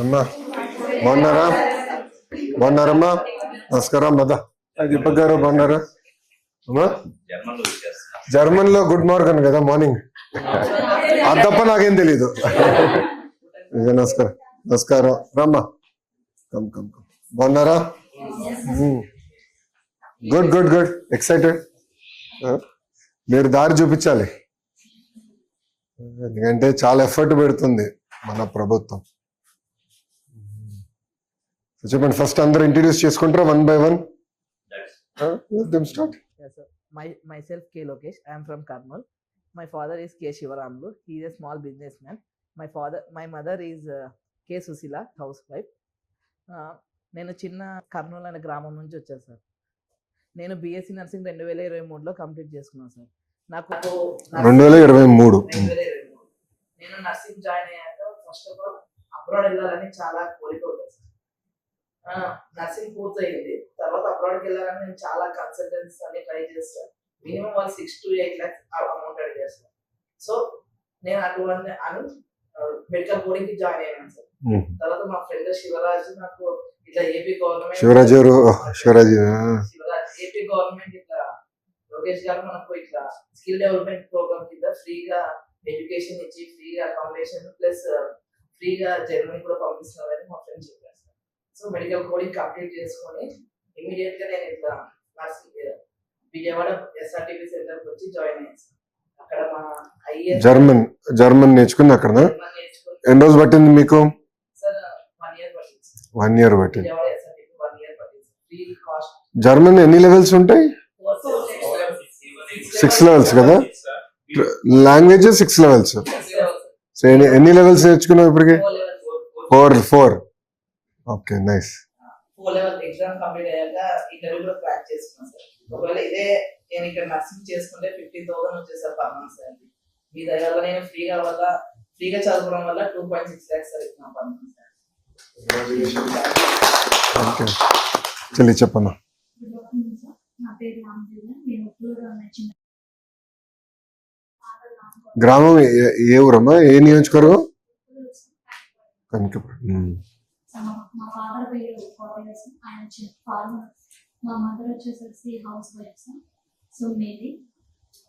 అమ్మా. బాగున్నారా? బాగున్నారమ్మా? నమస్కారం మద. దీపక్ గారు బాగున్నారా? అమ్మా. జర్మన్లో జర్మన్లో గుడ్ మార్నింగ్ కదా మార్నింగ్. ఆ తప్ప నాకేం తెలీదు. నమస్కారం. నమస్కారం. రమ్మా. Come come come. బాగున్నారా? Good good good. ఎక్సైటెడ్. మీరు దారి చూపించాలి. ఎందుకంటే చాలా ఎఫర్ట్ పెడుతుంది మన ప్రభుత్వం. చెప్పండి ఫస్ట్ అందరూ ఇంట్రడ్యూస్ చేసుకుంటారా one by one start Yes, sir. My myself K Lokesh. I am from Karnal. My father is K Shivaramlu. He is a small businessman. My father, my mother is uh, K Susila, housewife. Uh, నేను చిన్న కర్నూలు అనే గ్రామం నుంచి వచ్చాను sir నేను BSc nursing రెండు వేల ఇరవై మూడులో కంప్లీట్ చేసుకున్నాను సార్ నాకు రెండు వేల ఇరవై మూడు రెండు వేల ఇరవై మూడు నేను నర్సింగ్ జాయిన్ అయ్యాక ఫస్ట్ ఆఫ్ ఆల్ అబ్రాడ్ వెళ్ళాలని చాలా కోరిక ఉంటుంది సార్ నర్సింగ్ పూర్తయింది తర్వాత అబ్రాడ్కి వెళ్ళాలని నేను చాలా కన్సల్టెన్సీ అన్ని ట్రై చేస్తాను. మినిమం వాళ్ళు six to eight lakhs amount అడిగి చేస్తాను సో నేను అటువంటి అను మెడికల్ కోడింగ్కి జాయిన్ అయ్యాను సార్. తర్వాత మా ఫ్రెండ్ శివరాజు నాకు ఇట్లా ఏపీ గవర్నమెంట్ శివరాజ్ గారు శివరాజ్ శివరాజ్ ఏపీ గవర్నమెంట్ ఇట్లా లోకేష్ గారు మనకు ఇట్లా స్కిల్ డెవలప్మెంట్ ప్రోగ్రామ్ కింద ఫ్రీగా ఎడ్యుకేషన్ ఇచ్చి ఫ్రీగా అకామిడేషన్ ప్లస్ ఫ్రీగా జర్మనీ కూడా పంపిస్తున్నారని మా ఫ్రెండ్ చెప్పారు. Sir so medical coding complete చేసుకొని ఇమీడియట్గా నేను ఇట్లా నర్సింగ్ విజయవాడ ఎస్ఆర్టీపీ సెంటర్ వచ్చి జాయిన్ అయ్యాను అక్కడ మా ఐఏఎస్ జర్మన్ జర్మన్ నేర్చుకుంది అక్కడ ఎన్ని రోజులు పట్టింది మీకు? వన్ ఇయర్ పట్టింది జర్మన్ ఎన్ని లెవెల్స్ ఉంటాయి? Six levels కదా? లాంగ్వేజ్ సిక్స్ లెవెల్స్ ఎన్ని లెవెల్స్ నేర్చుకున్నావు ఇప్పటికి? Four four okay nice. Four level exam complete అయ్యాక ఇంటర్వ్యూ కూడా క్రాక్ చేసుకున్నాను సార్. ఒకవేళ ఇదే నేను ఇక్కడ నర్సింగ్ చేసుకుంటే ఫిఫ్టీన్ థౌసండ్ వచ్చేది సార్ పర్ మంత్ సార్. మీ దగ్గర నేను ఫ్రీగా వల్ల ఫ్రీగా చదువుకోవడం వల్ల two point six lakhs sir ఇస్తున్నాను పర్ మంత్ సార్. ఓకే. చెల్లి చెప్పమ్మా గుడ్ ఆఫ్టర్నూన్ సార్ నా పేరు రామదేవ నేను ఉప్పులో నచ్చిన గ్రామం ఏ- ఊరమ్మా? ఏ నియోజకవర్గం? కనకపురం. మా ఫాదర్ పేరు కోటయ్య ఆయన వచ్చి ఫార్మర్ మా మదర్ వచ్చేసరికి హౌస్ వైఫ్ సార్ సో మేరీ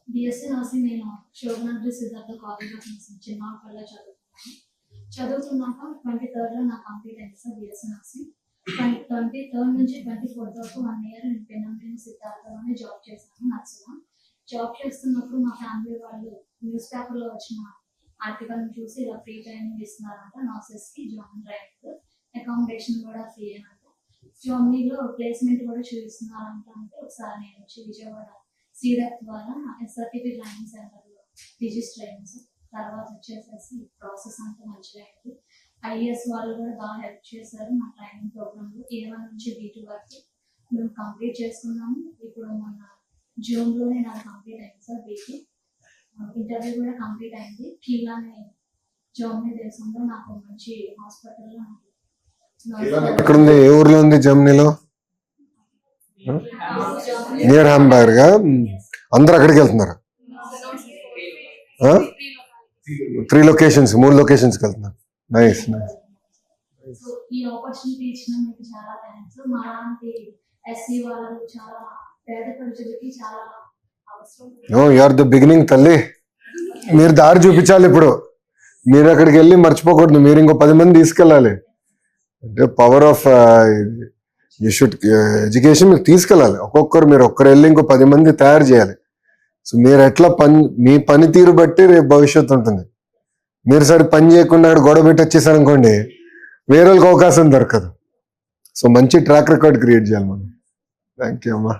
బిఎస్సీ రాసి నేను Sobhanadri Siddhartha college of nursing Chinnapalli చదువుతున్నాను. చదువుతున్నాక ట్వంటీ థర్డ్లో నాకు కంప్లీట్ అయింది sir BSc nursing twenty third నుంచి ట్వంటీ ఫోర్త్ వరకు వన్ ఇయర్ నేను పెనంలోని సిద్ధార్థలోనే జాబ్ చేశాను నర్సుగా. జాబ్ చేస్తున్నప్పుడు మా ఫ్యామిలీ వాళ్ళు న్యూస్ పేపర్లో వచ్చిన ఆర్టికల్ని చూసి ఇలా ఫ్రీ ట్రైనింగ్ ఇస్తున్నారంట నర్సెస్కి జాయిన్ రైట్ అకామిడేషన్ కూడా ఫ్రీ అంట జర్మనీలో ప్లేస్మెంట్ కూడా చూపిస్తున్నారు అంటే ఒకసారి నేను వచ్చి విజయవాడ సీడప్ ద్వారా ఎస్ఆర్టీపీ ట్రైనింగ్ సెంటర్లో రిజిస్టర్ అయ్యాను సార్. తర్వాత వచ్చేసేసి ప్రాసెస్ అంతా మంచిగా అయింది ఐఏఎస్ వాళ్ళు కూడా బాగా హెల్ప్ చేశారు మా ట్రైనింగ్ ప్రోగ్రామ్లో ఏ వన్ నుంచి బీ టూ వరకు మేము కంప్లీట్ చేసుకున్నాము. ఇప్పుడు మొన్న జూన్లోనే నాకు కంప్లీట్ అయింది సార్ బీటీ ఇంటర్వ్యూ కూడా కంప్లీట్ అయింది. కీలానే జర్మనీ దేశంలో నాకు మంచి హాస్పిటల్లో ఎక్కడ ఉంది ఏ ఊర్లో ఉంది జర్మనీలో నియర్ హాంబర్గ్ అందరు అక్కడికి వెళ్తున్నారు. త్రీ లొకేషన్స్ మూడు లొకేషన్స్కి వెళ్తున్నారు. నైస్ నైస్ సో ఈ ఆపర్చునిటీ ఇచ్చిన మీకు చాలా థ్యాంక్స్ మా లాంటి ఎస్సీ వాళ్ళు చాలా పేద ప్రజలకి చాలా అవసరం. No you are the beginning తల్లి. మీరు దారి చూపించాలి ఇప్పుడు. మీరు అక్కడికి వెళ్ళి మర్చిపోకూడదు. మీరు ఇంకో పది మంది తీసుకెళ్ళాలి. అంటే power of you should education మీరు తీసుకెళ్ళాలి. ఒక్కొక్కరు మీరు ఒక్కరు వెళ్ళి ఇంకో పది మంది తయారు చేయాలి. సో మీరు ఎట్లా పని మీ పనితీరు బట్టి రేపు భవిష్యత్తు ఉంటుంది. మీరు సరే పని చేయకుండా అక్కడ గొడవ పెట్టి వచ్చేసారనుకోండి వేరే వాళ్ళకి అవకాశం దొరకదు. సో మంచి ట్రాక్ రికార్డ్ క్రియేట్ చేయాలి మనం. థ్యాంక్ యూ అమ్మా.